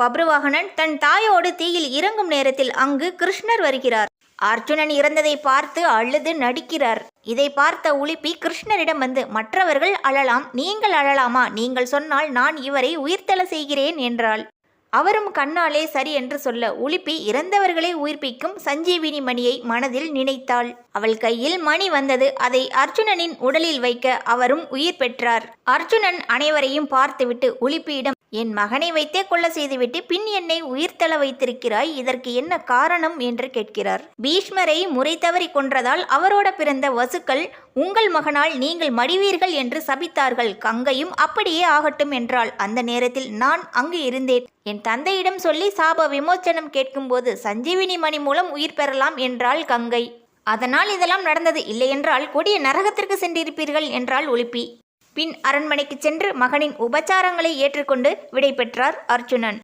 பப்ருவாகனன் தன் தாயோடு தீயில் இறங்கும் நேரத்தில் அங்கு கிருஷ்ணர் வருகிறார். அர்ஜுனன் இறந்ததை பார்த்து அழுது நடிக்கிறார். இதை பார்த்த உலுப்பி கிருஷ்ணரிடம் வந்து மற்றவர்கள் அழலாம் நீங்கள் அழலாமா? நீங்கள் சொன்னால் நான் இவரை உயிர்த்தெழ செய்கிறேன் என்றாள். அவரும் கண்ணாலே சரி என்று சொல்ல உலுப்பி இறந்தவர்களை உயிர்ப்பிக்கும் சஞ்சீவினி மணியை மனதில் நினைத்தாள். அவள் கையில் மணி வந்தது அதை அர்ஜுனனின் உடலில் வைக்க அவரும் உயிர் பெற்றார். அர்ஜுனன் அனைவரையும் பார்த்துவிட்டு உலுப்பியிடம் என் மகனை வைத்தே கொள்ள செய்துவிட்டு பின் என்னை உயிர்த்தள வைத்திருக்கிறாய் இதற்கு என்ன காரணம் என்று கேட்கிறார். பீஷ்மரை முறை தவறி கொன்றதால் அவரோட பிறந்த வசுக்கள் உங்கள் மகனால் நீங்கள் மடிவீர்கள் என்று சபித்தார்கள் கங்கையும் அப்படியே ஆகட்டும் என்றாள். அந்த நேரத்தில் நான் அங்கு இருந்தேன். என் தந்தையிடம் சொல்லி சாப விமோச்சனம் கேட்கும்போது சஞ்சீவினி மணி மூலம் உயிர் பெறலாம் என்றாள் கங்கை. அதனால் இதெல்லாம் நடந்தது இல்லையென்றால் கொடிய நரகத்திற்கு சென்றிருப்பீர்கள் என்றால் ஒலிப்பி பின் அரண்மனைக்கு சென்று மகனின் உபச்சாரங்களை ஏற்றுக்கொண்டு விடை பெற்றார் அர்ஜுனன்.